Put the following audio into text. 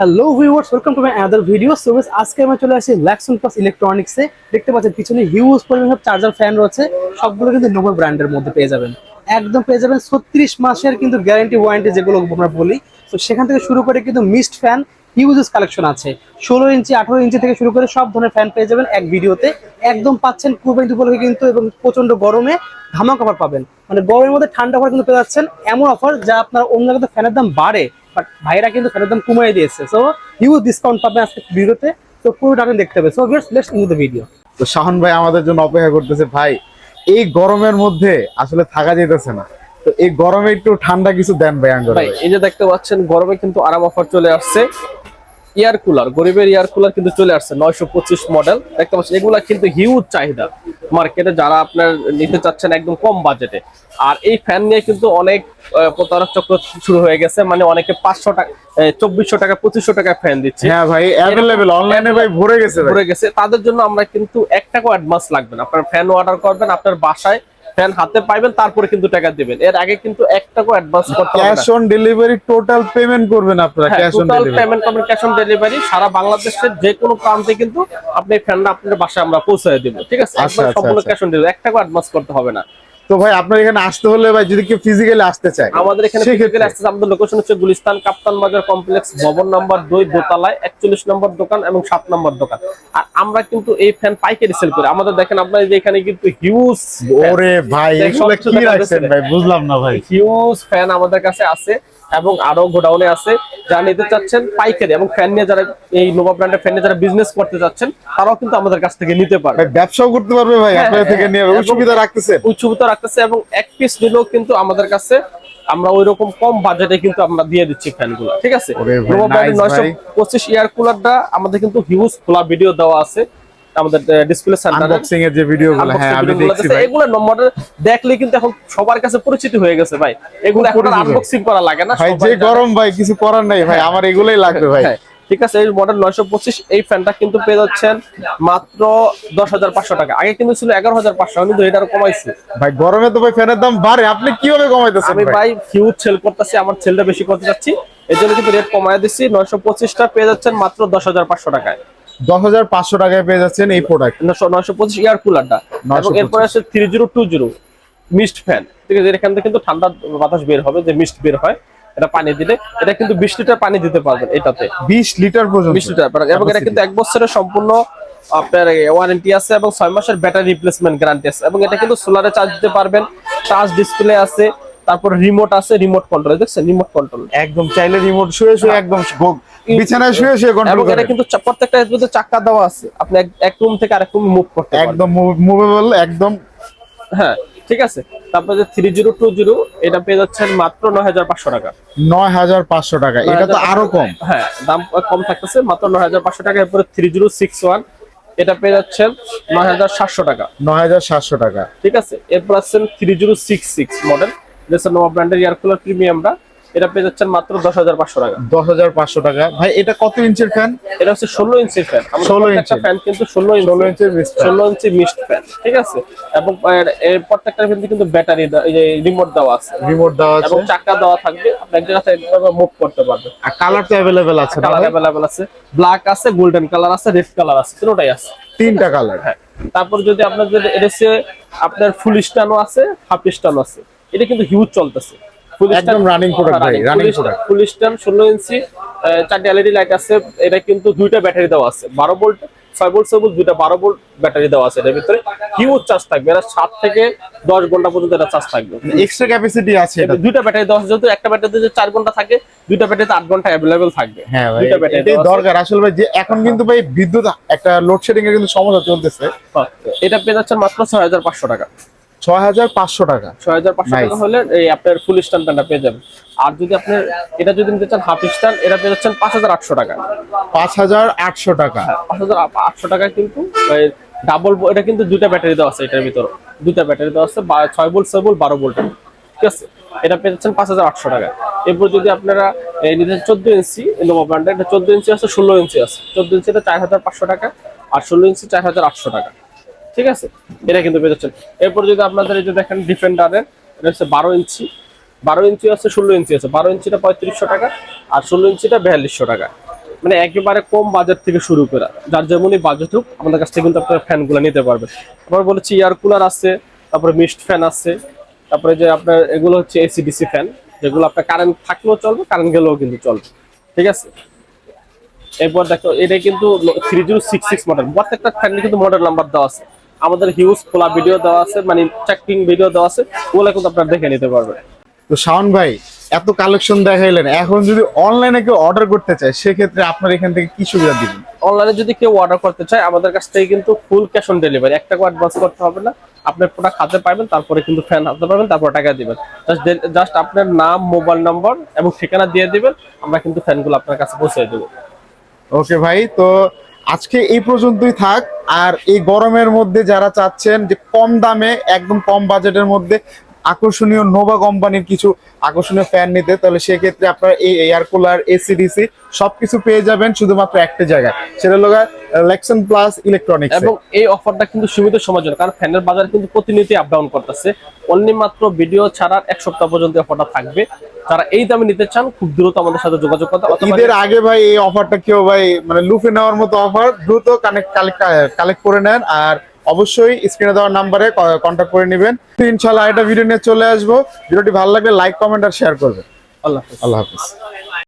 Hello viewers welcome to my other video so guys, আজকে আমরা চলে আসি ল্যাক্সন প্লাস ইলেকট্রনিক্সে দেখতে পাচ্ছেন পিছনে হিউজ পরিমাণ চার্জার ফ্যান রয়েছে। সবগুলো কিন্তু নোভো ব্র্যান্ডের মধ্যে পেয়ে যাবেন। একদম পেয়ে যাবেন ছত্রিশ মাসের কিন্তু গ্যারান্টি ওয়ারেন্টি যেগুলো আমরা বলি। তো সেখান থেকে শুরু করে কিন্তু মিস্ট ফ্যান হিউজেস কালেকশন আছে। ষোলো ইঞ্চি আঠারো ইঞ্চি থেকে শুরু করে সব ধরনের ফ্যান পেয়ে যাবেন এক ভিডিওতে একদম পাচ্ছেন কুরবানি উপলক্ষে কিন্তু এবং প্রচণ্ড গরমে ধামাক অফার পাবেন। মানে গরমের মধ্যে ঠান্ডা অফার কিন্তু পেয়ে যাচ্ছেন। এমন অফার যা আপনার অন্য ফ্যানের দাম বাড়ে। বাট ভাইরা কিন্তু ফ্যানের দাম কমিয়ে দিয়েছে। সো হিউজ ডিসকাউন্ট পাবেন আজকে ভিডিওতে। তো পুরোটা আপনি দেখতে হবে so viewers let's in the video তো শাহন ভাই আমাদের জন্য অপেক্ষা করতেছে ভাই এই গরমের মধ্যে আসলে থাকা যেতেছে না। তো এই গরমে একটু ঠান্ডা কিছু দেন ভাই আঙ্গর ভাই এই যে দেখতে পাচ্ছেন গরমে কিন্তু আরাম অফার চলে আসছে। এয়ার কুলার গরিবের এয়ার কুলার কিন্তু চলে আসছে নয়শো পঁচিশ মডেল দেখতে পাচ্ছেন এগুলা কিন্তু হিউজ চাহিদা। মার্কেটে যারা আপনার নিতে চাচ্ছেন একদম কম বাজেটে আর এই ফ্যান নিয়ে কিন্তু অনেক প্রতারক চক্র শুরু হয়ে গেছে মানে অনেকে পাঁচশো টাকা চব্বিশশো টাকা পঁচিশশো টাকা ফ্যান দিচ্ছে। হ্যাঁ ভাই অ্যাভেলেবেল অনলাইনে ভাই ভরে গেছে ভরে গেছে। তাদের জন্য আমরা কিন্তু এক টাকা অ্যাডভান্স লাগবে না। আপনার ফ্যান অর্ডার করবেন আপনার বাসায় ফ্যান হাতে পাইবেন তারপরে কিন্তু টাকা দিবেন। এর আগে কিন্তু এক টাকা অ্যাডভান্স করতে হবে cash on delivery total payment করবেন আপনারা cash on total delivery payment করবেন ক্যাশ অন ডেলিভারি সারা বাংলাদেশের যে কোনো প্রান্তে কিন্তু আপনি ফ্যানটা আপনার বাসায় আমরা পৌঁছে দেব ঠিক আছে? আচ্ছা, আচ্ছা, সম্পূর্ণ। ক্যাশ অন ডেলিভারি এক টাকা অ্যাডভান্স করতে হবে না। তো ভাই আপনার এখানে আসতে হলে ভাই যদি কেউ ফিজিক্যালি আসতে চায় আমাদের এখানে ফিজিক্যালি আসতে আমাদের লোকেশন হচ্ছে গুলিস্তান কাপ্তান বাজার কমপ্লেক্স ভবন নাম্বার দুই দোতলায় একচল্লিশ নম্বর দোকান এবং সাত নম্বর দোকান। আর আমরা কিন্তু এই ফ্যান পাইকারি সেল করি। আমাদের দেখেন আপনার যে এখানে কিন্তু হিউজ ওরে ভাই এগুলো কি রাখছেন ভাই? বুঝলাম না ভাই। হিউজ ফ্যান আমাদের কাছে আছে। এবং আরও গোডাউনে আছে যারা নিতে চাচ্ছেন পাইকারি এবং ফ্যান নিয়ে যারা এই নোভা ব্র্যান্ডের ফ্যান নিয়ে যারা বিজনেস করতে চাচ্ছেন তারাও কিন্তু আমাদের কাছ থেকে নিতে পারবে। ব্যবসাও করতে পারবে ভাই হ্যাঁ, আপনার থেকে হ্যাঁ, নিয়ে সুবিধা রাখতেছেন উচ্চবিত রাখতেছে এবং এক পিস নিলেও কিন্তু আমাদের কাছে আমরা ওই রকম কম বাজেটে কিন্তু আমরা দিয়ে দিচ্ছি ফ্যানগুলো ঠিক আছে? নোভা ব্র্যান্ডের নয়শো। পঁচিশ এয়ার কুলারটা আমাদের কিন্তু হিউজ খোলা ভিডিও দেওয়া আছে। আমাদের ডিসপ্লে সেন্টারে আনবক্সিং এর যে ভিডিওগুলো হ্যাঁ আমি দেখছি ভাই। এগুলো নম্বরে দেখলে কিন্তু এখন সবার কাছে পরিচিত হয়ে গেছে ভাই। এগুলো এখন আনবক্সিং করা লাগে না ভাই যে গরম ভাই কিছু করার নাই ভাই আমার এগুলোই লাগবে ভাই। হ্যাঁ, ঠিক আছে এই মডেল নয়শো পঁচিশ এই ফ্যানটা কিন্তু পেয়ে যাচ্ছেন মাত্র দশ হাজার পাঁচশো টাকা। আগে কিন্তু ছিল এগারো হাজার পাঁচশো আমি কিন্তু এটারও কমাইছি। ভাই গরমে তো ভাই ফ্যানের দাম বাড়ে আপনি কীভাবে কমাইতেছেন আমি ভাই? ভাই হিউজ সেল করতেছি আমার সেলটা বেশি করতে চাচ্ছি। এই জন্য কিন্তু রেট কমায় দিচ্ছি নয়শো পঁচিশটা পেয়ে যাচ্ছেন মাত্র দশ হাজার পাঁচশো টাকায়। দশ হাজার পাঁচশো টাকায় পেয়ে যাচ্ছেন এই প্রোডাক্ট নয়শো পঁচিশ এয়ার কুলারটা এবং 925 এরপরে আছে three zero two zero mist fan ঠিক আছে এখান থেকে কিন্তু ঠান্ডা বাতাস বের হবে যে মিস্ট বের হয় এটা পানি দিলে। এটা কিন্তু বিশ লিটার পানি দিতে পারবেন এটাতে। বিশ লিটার পর্যন্ত। বিশ লিটার এবং এটা কিন্তু এক বছরের সম্পূর্ণ আপনার ওয়ারেন্টি আছে এবং ছয় মাসের ব্যাটারি রিপ্লেসমেন্ট গ্যারান্টি আছে। এবং এটা কিন্তু সোলারে চার্জ দিতে পারবেন টাচ ডিসপ্লে আছে তারপর রিমোট আছে রিমোট কন্ট্রোল দেখছেন রিমোট কন্ট্রোল একদম চাইলে রিমোট শুয়ে শুয়ে একদম বিছানায় শুয়ে শুয়ে কন্ট্রোল করে এটা কিন্তু প্রত্যেকটা এর মধ্যে চাক্কা দেওয়া আছে। আপনি এক- এক রুম থেকে আরেক রুম মুভ করতে একদম মুভেবল একদম। হ্যাঁ ঠিক আছে। তারপরে যে থ্রি জিরো টু জিরো এটা পেয়ে যাচ্ছেন মাত্র নয় হাজার পাঁচশো টাকা। নয় হাজার পাঁচশো টাকা। এটা তো আরও কম। হ্যাঁ দাম কম থাকতেছে মাত্র নয় হাজার পাঁচশো টাকা। এরপরে থ্রি জিরো সিক্স ওয়ান এটা পেয়ে যাচ্ছেন নয় হাজার সাতশো টাকা। নয় হাজার সাতশো টাকা। ঠিক আছে এরপর আসছেন three zero six six model যেটা নোভা ব্র্যান্ডের এয়ার কুলার প্রিমিয়ামটা এটা পেয়ে যাচ্ছেন মাত্র দশ হাজার পাঁচশো টাকা। দশ হাজার পাঁচশো টাকা। ভাই এটা কত ইঞ্চের ফ্যান এটা হচ্ছে ষোলো ইঞ্চির ফ্যান 16 একটা ইঞ্চি। ফ্যান কিন্তু ষোলো ষোলো ইঞ্চির। ষোলো ইঞ্চি মিস্ট ফ্যান ঠিক আছে? এবং এর- প্রত্যেকটা ফ্যান কিন্তু ব্যাটারি রিমোট দেওয়া আছে। রিমোট দেওয়া আছে। এবং চাকা দেওয়া থাকবে। আপনি এক জায়গা থেকে মুভ করতে পারবেন। আর কালার তো অ্যাভেলেবেল আছে কালার? অ্যাভেলেবল আছে। ব্ল্যাক আছে গোল্ডেন কালার আছে রেড কালার আছে তিনটাই আছে। তিনটা কালার হ্যাঁ। তারপর যদি আপনার যদি এটা আপনার ফুল স্টানও আছে হাফ স্টানও আছে। এটা কিন্তু হিউজ চলতেছে। একদম ভাই। ফুল ষোলো ইঞ্চি আহ, এলইডি লাইট আছে এটা কিন্তু দুইটা ব্যাটারি দেওয়া আছে। ভোল্ট ভোল্ট ভোল্ট দুইটা ভোল্ট ব্যাটারি দেওয়া আছে এটার ভিতরে। হিউজ চার্জ থাকবে এটা সাত থেকে দশ ঘণ্টা পর্যন্ত এটা চার্জ থাকবে। এক্সট্রা ক্যাপাসিটি আছে এটা। দুইটা ব্যাটারি দেওয়া আছে যেহেতু একটা ব্যাটারিতে যে ঘণ্টা থাকে দুইটা ব্যাটারিতে আট ঘণ্টা থাকবে। হ্যাঁ ভাই দুইটা ব্যাটারি। দরকার। আসলে ভাই যে এখন কিন্তু ভাই বিদ্যুৎ একটা লোডশেডিং এর কিন্তু সমস্যা চলতেছে। হ্যাঁ, এটা পেয়ে যাচ্ছেন মাত্র ছয় হাজার পাঁচশো টাকা। ছয় হাজার পাঁচশো টাকা। ছয় হাজার পাঁচশো. টাকা হলে এই আপনার ফুল স্ট্যান্ড প্যান্টটা পেয়ে যাবেন। আর যদি আপনার এটা যদি নিতে চান হাফ স্ট্যান্ড এটা পেয়ে যাচ্ছেন পাঁচ হাজার আটশো টাকা। পাঁচ হাজার আটশো টাকা। পাঁচ হাজার আটশো টাকা কিন্তু ডাবল এটা কিন্তু দুইটা ব্যাটারি দেওয়া আছে এটার ভিতরে। দুইটা ব্যাটারি দেওয়া আছে ছয় ভোল্ট ছয় ভোল্ট বারো ভোল্ট ঠিক আছে? এটা পেয়ে যাচ্ছেন পাঁচ হাজার আটশো টাকা এরপর যদি আপনারা এই নিতে চোদ্দ ইঞ্চি নোভা ব্র্যান্ডের এটা চোদ্দ ইঞ্চি আছে ষোলো ইঞ্চি আছে। চোদ্দ ইঞ্চি এটা চার হাজার পাঁচশো টাকা আর ষোলো ইঞ্চি চার হাজার আটশো টাকা। ঠিক আছে? এটা কিন্তু পেয়ে যাচ্ছেন। এরপর যদি আপনাদের এই যে দেখেন ডিফেন্ডারের এটা হচ্ছে বারো ইঞ্চি। বারো ইঞ্চি আছে, ষোলো ইঞ্চি আছে। বারো ইঞ্চিটা পঁয়ত্রিশশো টাকা, আর ষোলো ইঞ্চিটা বিয়াল্লিশশো টাকা। মানে একেবারে কম বাজেট থেকে শুরু করে, যার যেমনই বাজেট হোক, আমাদের কাছ থেকে কিন্তু আপনারা ফ্যানগুলো নিতে পারবেন। আবার বলেছি এয়ার কুলার আছে, তারপরে মিস্ট ফ্যান আছে, তারপরে যে আপনার এগুলো হচ্ছে এসিডিসি ফ্যান যেগুলো আপনার কারেন্ট থাকলেও চলবে কারেন্ট গেলেও কিন্তু চলবে। ঠিক আছে? এরপর দেখো, এটা কিন্তু three zero six six model প্রত্যেকটা ফ্যানে কিন্তু মডেল নাম্বার দেওয়া আছে। আমাদের হিউজ খোলা ভিডিও দেওয়া আছে মানে চেকিং ভিডিও দেওয়া আছে ওগুলো কিন্তু আপনারা দেখে নিতে পারবেন। তো শাওন ভাই এত কালেকশন দেখাইলেন এখন যদি অনলাইনে কেউ অর্ডার করতে চায় সেক্ষেত্রে আপনার এখান থেকে কি সুবিধা দিবেন? অনলাইনে যদি কেউ অর্ডার করতে চায় আমাদের কাছ থেকে কিন্তু ফুল ক্যাশ অন ডেলিভারি একটা অ্যাডভান্স করতে হবে না। আপনার প্রোডাক্ট হাতে পাবেন তারপরে কিন্তু ফ্যান হাতে পাবেন তারপর টাকা দিবেন। জাস্ট জাস্ট আপনার নাম মোবাইল নম্বর এবং ঠিকানা দিয়ে দিবেন আমরা কিন্তু ফ্যানগুলো আপনার কাছে পৌঁছে দেবো। ওকে ভাই তো আজকে এই পর্যন্তই থাক। আর এই গরমের মধ্যে যারা চাচ্ছেন যে কম দামে, একদম কম বাজেটের মধ্যে আকর্ষণীয় নোভা কোম্পানির কিছু আকর্ষণীয় ফ্যান নিতে তাহলে সেক্ষেত্রে আপনারা এই এয়ার কুলার এসিডিসি সবকিছু পেয়ে যাবেন শুধুমাত্র একটা জায়গায়। সেটা হলো লেকশন প্লাস ইলেকট্রনিক্স এবং এই অফারটা কিন্তু সীমিত সময়ের জন্য কারণ ফ্যানের বাজার কিন্তু প্রতিনিয়ত আপ ডাউন করতেছে। অনলি মাত্র ভিডিও ছাড়ার এক সপ্তাহ পর্যন্ত অফারটা থাকবে। তারা এই দামে নিতে চান খুব দ্রুত আমাদের সাথে যোগাযোগ করতে ঈদের আগে ভাই এই অফারটা কেউ ভাই মানে লুফে নেওয়ার মতো অফার দ্রুত কানেক্ট কালেক্ট করে নেন। আর অবশ্যই স্ক্রিনে দেওয়ার নাম্বারে কন্ট্যাক্ট করে নেবেন। ইনশাল্লাহ এটা ভিডিও নিয়ে চলে আসব। ভিডিওটি ভালো লাগলে লাইক কমেন্ট আর শেয়ার করবেন। আল্লাহ আল্লাহ হাফিজ।